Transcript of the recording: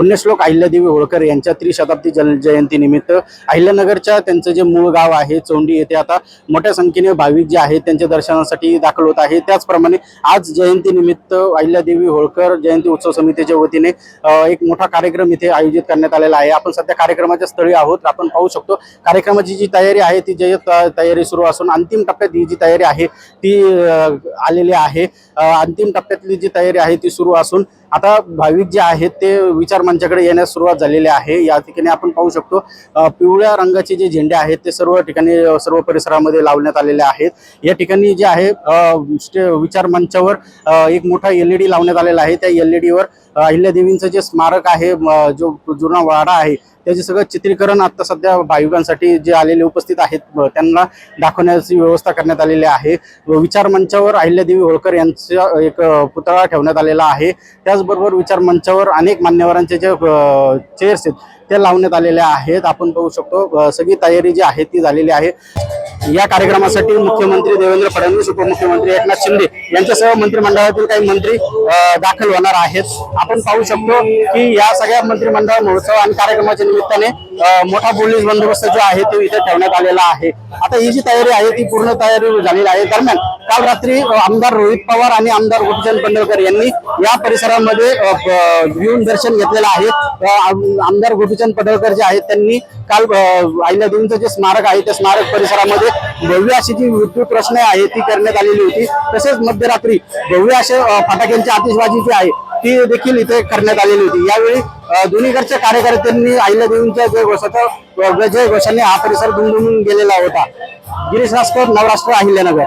पुण्यश्लोक अहिल्यादेवी होळकर यांच्या त्रिशताब्दी जल जयंतीनिमित्त अहिल्यानगरच्या त्यांचं जे मूळ गाव आहे चोंडी येथे आता मोठ्या संख्येने भाविक जे आहेत त्यांच्या दर्शनासाठी दाखल होत आहे. त्याचप्रमाणे आज जयंतीनिमित्त अहिल्यादेवी होळकर जयंती उत्सव समितीच्या वतीने एक मोठा कार्यक्रम इथे आयोजित करण्यात आलेला आहे. आपण सध्या कार्यक्रमाच्या स्थळी आहोत. आपण पाहू शकतो कार्यक्रमाची जी तयारी आहे ती जय तयारी सुरू असून अंतिम टप्प्यात ही जी तयारी आहे ती आलेली आहे. अंतिम टप्प्यातली जी तयारी आहे ती सुरू असून आता भाविक जे आहेत ते विचार मंचाकडे येण्यास सुरुवात झालेली आहे. या ठिकाणी आपण पाहू शकतो पिवळ्या रंगाचे जे झेंडे आहेत ते सर्व ठिकाणी सर्व परिसरामध्ये लावण्यात आलेले आहेत. या ठिकाणी जे आहे स्टे- विचार मंचावर एक मोठा एल ई डी लावण्यात आलेला आहे. त्या एल ई डीवर अहिल्यादेवींचं जे स्मारक आहे जो जुना वाडा आहे त्याचे सगळं चित्रीकरण आता सध्या भाविकांसाठी जे आलेले उपस्थित आहेत त्यांना दाखवण्याची व्यवस्था करण्यात आलेली आहे. व विचार मंचावर अहिल्यादेवी होळकर यांचा एक पुतळा ठेवण्यात आलेला आहे. त्याच त्याचबरोबर विचार मंचावर अनेक मान्यवरांचे जे चेअर्स आहेत ते लावण्यात आलेले आहेत. आपण बघू शकतो सगळी तयारी जी आहे ती झालेली आहे. या कार्यक्रमासाठी मुख्यमंत्री देवेंद्र फडणवीस उपमुख्यमंत्री एकनाथ शिंदे यांच्यासह मंत्रिमंडळातील काही मंत्री दाखल होणार आहेत. आपण पाहू शकतो की या सगळ्या मंत्रिमंडळ महोत्सव आणि कार्यक्रमाच्या निमित्ताने मोठा पोलीस बंदोबस्त जो आहे तो इथे ठेवण्यात आलेला आहे. आता ही जी तयारी आहे ती पूर्ण तयारी झालेली आहे. दरम्यान काल रात्री आमदार रोहित पवार आणि आमदार गोपीचंद पडळकर यांनी या परिसरामध्ये अ, येऊन दर्शन घेतलेलं आहे. आम- आमदार गोपीचंद पडळकर जे आहेत त्यांनी काल अ, अहिल्यादेवींचं जे स्मारक आहे त्या स्मारक परिसरामध्ये भव्य अशी जी विद्युत रचना आहे ती करण्यात आलेली होती. तसेच मध्यरात्री भव्य असे फटाक्यांची आतिषबाजी जी आहे ती देखील इथे करण्यात आलेली होती. यावेळी दोन्हीकडच्या कार्यकर्त्यांनी अहिल्यादेवींच्या जय घोषाचा जय घोषाने हा परिसर दुमदुमून गेलेला होता. गिरीश रासकर नवराष्ट्र अहिल्यानगर.